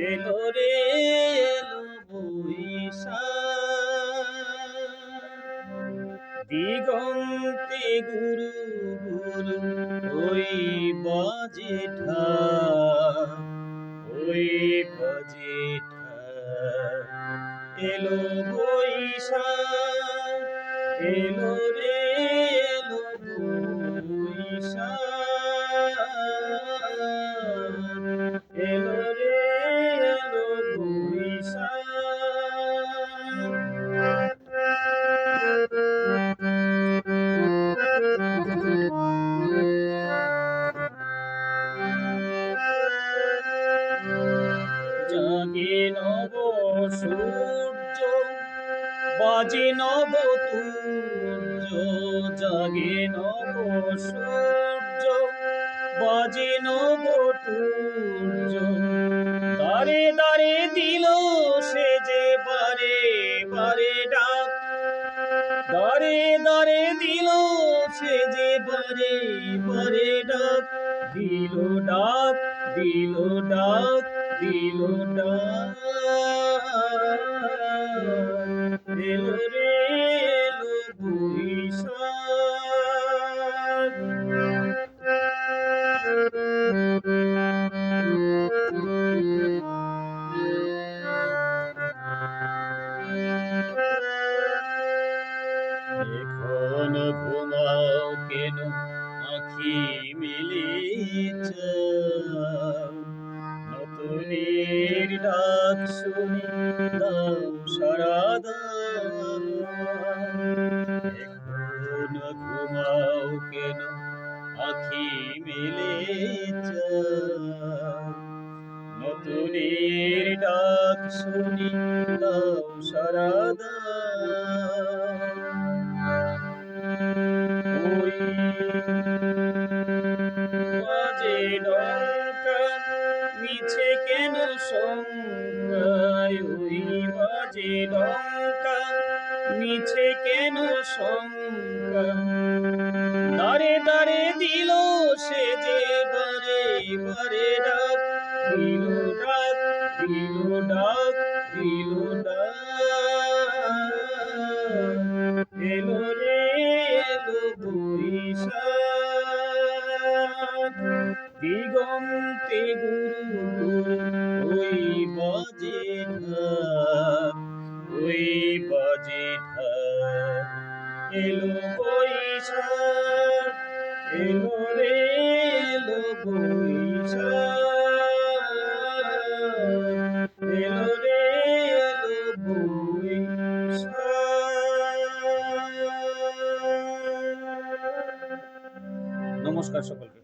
এলো রে দিগন্তে গুরু গুরু ওই বাজে এলো বৈশাখ এলো রে বাজে নব তুর্য জাগে নব সূর্য বাজে নব তুর্য দারে দারে দিল সে যে বারে বারে ডাক। দারে দারে দিল সে যে বারে বারে ডাক। দিল ডাক দিল ডাক দিল ডাক। এলো রে এলো বৈশাখ এখন ঘুমাও কেন আখি মিলে ডাক শুনি দাও ঘুমাও কেন? আখি মিলে নতুনের ডাক শুনি দাও সারা মিছে কেন শঙ্কায় ওই বাজে ডঙ্কা মিছে কেন শঙ্কা দারে দারে দিল সে যে বারে বারে। দিগন্তে গুরু গুরু ওই বাজে ওই বাজে এলো বৈশাখ এলো রে এলো নমস্কার সকলকে।